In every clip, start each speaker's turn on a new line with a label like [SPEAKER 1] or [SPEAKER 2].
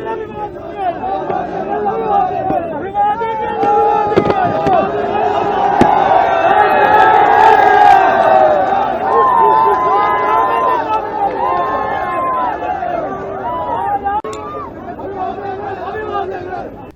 [SPEAKER 1] Allah Allah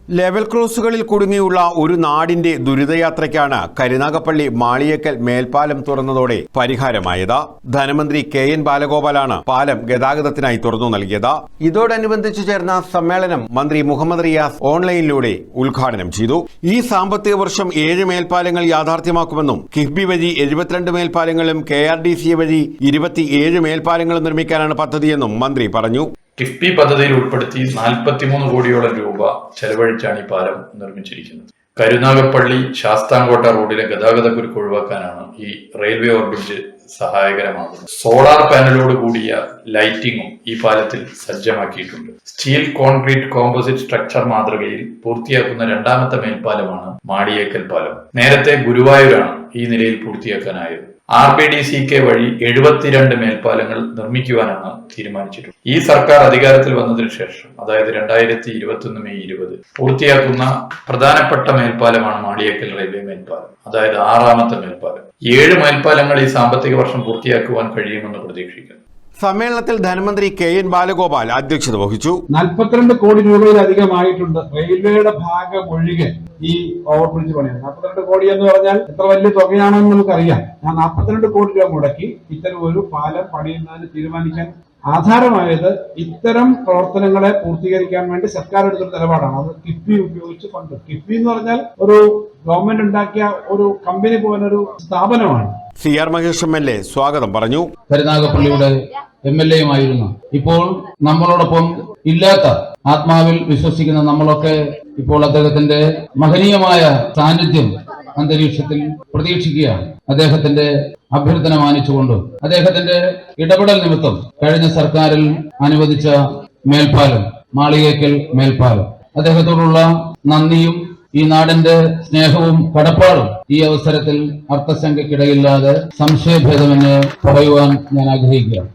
[SPEAKER 1] level ക്രോസുകളിൽ കുടുങ്ങിയുള്ള ഒരു നാടിന്റെ ദുരിതയാത്രയ്ക്കാണ് കരുനാഗപ്പള്ളി മാളിയേക്കൽ മേൽപ്പാലം തുറന്നതോടെ പരിഹാരമായത്. ധനമന്ത്രി കെ എൻ ബാലഗോപാലാണ് പാലം ഗതാഗതത്തിനായി തുറന്നു നൽകിയത്. ഇതോടനുബന്ധിച്ച് ചേർന്ന സമ്മേളനം മന്ത്രി മുഹമ്മദ് റിയാസ് ഓൺലൈനിലൂടെ ഉദ്ഘാടനം ചെയ്തു. ഈ സാമ്പത്തിക വർഷം ഏഴ് മേൽപ്പാലങ്ങൾ യാഥാർത്ഥ്യമാക്കുമെന്നും കിഫ്ബി വഴി എഴുപത്തിരണ്ട് മേൽപ്പാലങ്ങളും കെ ആർ ഡി സി വഴി ഇരുപത്തിയേഴ് മേൽപ്പാലങ്ങളും നിർമ്മിക്കാനാണ് പദ്ധതിയെന്നും മന്ത്രി പറഞ്ഞു.
[SPEAKER 2] കിഫ്ബി പദ്ധതിയിൽ ഉൾപ്പെടുത്തി നാൽപ്പത്തിമൂന്ന് കോടിയോളം രൂപ ചെലവഴിച്ചാണ് ഈ പാലം നിർമ്മിച്ചിരിക്കുന്നത്. കരുനാഗപ്പള്ളി ശാസ്താംകോട്ട റോഡിലെ ഗതാഗത കുരുക്ക് ഒഴിവാക്കാനാണ് ഈ റെയിൽവേ ഓർബിറ്റ് സഹായകരമാകുന്നത്. സോളാർ പാനലോട് കൂടിയ ലൈറ്റിംഗും ഈ പാലത്തിൽ സജ്ജമാക്കിയിട്ടുണ്ട്. സ്റ്റീൽ കോൺക്രീറ്റ് കോമ്പോസിറ്റ് സ്ട്രക്ചർ മാതൃകയിൽ പൂർത്തിയാക്കുന്ന രണ്ടാമത്തെ മേൽപ്പാലമാണ് മാടിയേക്കൽ പാലം. നേരത്തെ ഗുരുവായൂരാണ് ഈ നിലയിൽ പൂർത്തിയാക്കാനായത്. R P D C K വഴി എഴുപത്തിരണ്ട് മേൽപ്പാലങ്ങൾ നിർമ്മിക്കുവാനാണ് തീരുമാനിച്ചിട്ടുള്ളത്. ഈ സർക്കാർ അധികാരത്തിൽ വന്നതിനു ശേഷം അതായത് രണ്ടായിരത്തി ഇരുപത്തി ഒന്ന് മെയ് ഇരുപത് പൂർത്തിയാക്കുന്ന പ്രധാനപ്പെട്ട മേൽപ്പാലമാണ് മാളിയേക്കൽ റെയിൽവേ മേൽപ്പാലം അതായത് ആറാമത്തെ മേൽപ്പാലം. ഏഴ് മേൽപ്പാലങ്ങൾ ഈ സാമ്പത്തിക വർഷം പൂർത്തിയാക്കുവാൻ കഴിയുമെന്ന് പ്രതീക്ഷിക്കുന്നു.
[SPEAKER 1] സമ്മേളനത്തിൽ ധനമന്ത്രി കെ എൻ ബാലഗോപാൽ അധ്യക്ഷത വഹിച്ചു.
[SPEAKER 3] നാൽപ്പത്തിരണ്ട് കോടി രൂപയിലധികമായിട്ടുണ്ട്. റെയിൽവേയുടെ ഭാഗം ഒഴികെ ഈ ഓവർബ്രിഡ്ജ് പണിയാണ്. നാൽപ്പത്തിരണ്ട് കോടി എന്ന് പറഞ്ഞാൽ എത്ര വലിയ തുകയാണെന്ന് നമുക്കറിയാം. ആ നാൽപ്പത്തിരണ്ട് കോടി രൂപ മുടക്കി ഇത്തരം ഒരു പാലം പണിയുന്നതിന് തീരുമാനിക്കാൻ ആധാരമായത് ഇത്തരം പ്രവർത്തനങ്ങളെ പൂർത്തീകരിക്കാൻ വേണ്ടി സർക്കാർ എടുത്തൊരു നിലപാടാണ്. അത് കിഫ്ബി ഉപയോഗിച്ച് ഫണ്ട്. കിഫ്ബി എന്ന് പറഞ്ഞാൽ ഒരു ഗവൺമെന്റ് ഉണ്ടാക്കിയ ഒരു കമ്പനി പോലൊരു സ്ഥാപനമാണ്.
[SPEAKER 1] C R Mahesh M L A സ്വാഗതം പറഞ്ഞു.
[SPEAKER 4] കരുനാഗപ്പള്ളിയുടെ എം എൽ എയുമായിരുന്നു. ഇപ്പോൾ നമ്മളോടൊപ്പം ഇല്ലാത്ത ആത്മാവിൽ വിശ്വസിക്കുന്ന നമ്മളൊക്കെ ഇപ്പോൾ അദ്ദേഹത്തിന്റെ മഹനീയമായ സാന്നിധ്യം അന്തരീക്ഷത്തിൽ പ്രതീക്ഷിക്കുകയാണ്. അദ്ദേഹത്തിന്റെ അഭ്യർത്ഥന മാനിച്ചുകൊണ്ട് അദ്ദേഹത്തിന്റെ ഇടപെടൽ നിമിത്തം കഴിഞ്ഞ സർക്കാരിൽ അനുവദിച്ച മേൽപ്പാലം മാളികേക്കൽ മേൽപ്പാലം. അദ്ദേഹത്തോടുള്ള നന്ദിയും ഈ നാടിന്റെ സ്നേഹവും കടപ്പാടും ഈ അവസരത്തിൽ അർത്ഥശങ്കയ്ക്കിടയില്ലാതെ സംശയഭേദമെന്ന് പറയുവാൻ ഞാൻ ആഗ്രഹിക്കുകയാണ്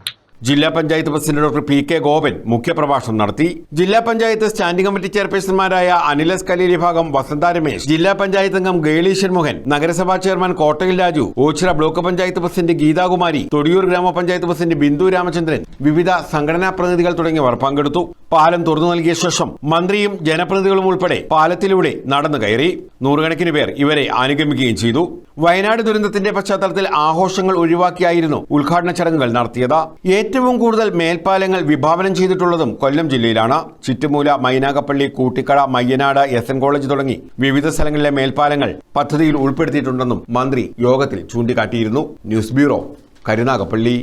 [SPEAKER 1] ജില്ലാ panchayat president doctor P K Gopan മുഖ്യപ്രഭാഷണം നടത്തി. ജില്ലാ പഞ്ചായത്ത് സ്റ്റാൻഡിംഗ് കമ്മിറ്റി ചെയർപേഴ്സൺമാരായ അനിലസ് കലി വിഭാഗം വസന്ത രമേശ് ജില്ലാ പഞ്ചായത്ത് അംഗം ഗേളീശൻ മോഹൻ നഗരസഭാ chairman Kottayil Raju Ochira block panchayat president Geethakumari Thodiyoor ഗ്രാമപഞ്ചായത്ത് പ്രസിഡന്റ് ബിന്ദു രാമചന്ദ്രൻ വിവിധ സംഘടനാ പ്രതിനിധികൾ തുടങ്ങിയവർ പങ്കെടുത്തു. പാലം തുറന്നു നൽകിയ ശേഷം മന്ത്രിയും ജനപ്രതിനിധികളും ഉൾപ്പെടെ പാലത്തിലൂടെ നടന്നു കയറി. നൂറുകണക്കിന് പേർ ഇവരെ അനുഗമിക്കുകയും ചെയ്തു. വയനാട് ദുരന്തത്തിന്റെ പശ്ചാത്തലത്തിൽ ആഘോഷങ്ങൾ ഒഴിവാക്കിയായിരുന്നു ഉദ്ഘാടന ചടങ്ങുകൾ നടത്തിയത്. ഏറ്റവും കൂടുതൽ മേൽപ്പാലങ്ങൾ വിഭാവനം ചെയ്തിട്ടുള്ളതും കൊല്ലം ജില്ലയിലാണ്. Chittumoola Mainagappally Koottikkada Mayyanad S N college തുടങ്ങി വിവിധ സ്ഥലങ്ങളിലെ മേൽപ്പാലങ്ങൾ പദ്ധതിയിൽ ഉൾപ്പെടുത്തിയിട്ടുണ്ടെന്നും മന്ത്രി യോഗത്തിൽ ചൂണ്ടിക്കാട്ടിയിരുന്നു. News bureau Karunagappally.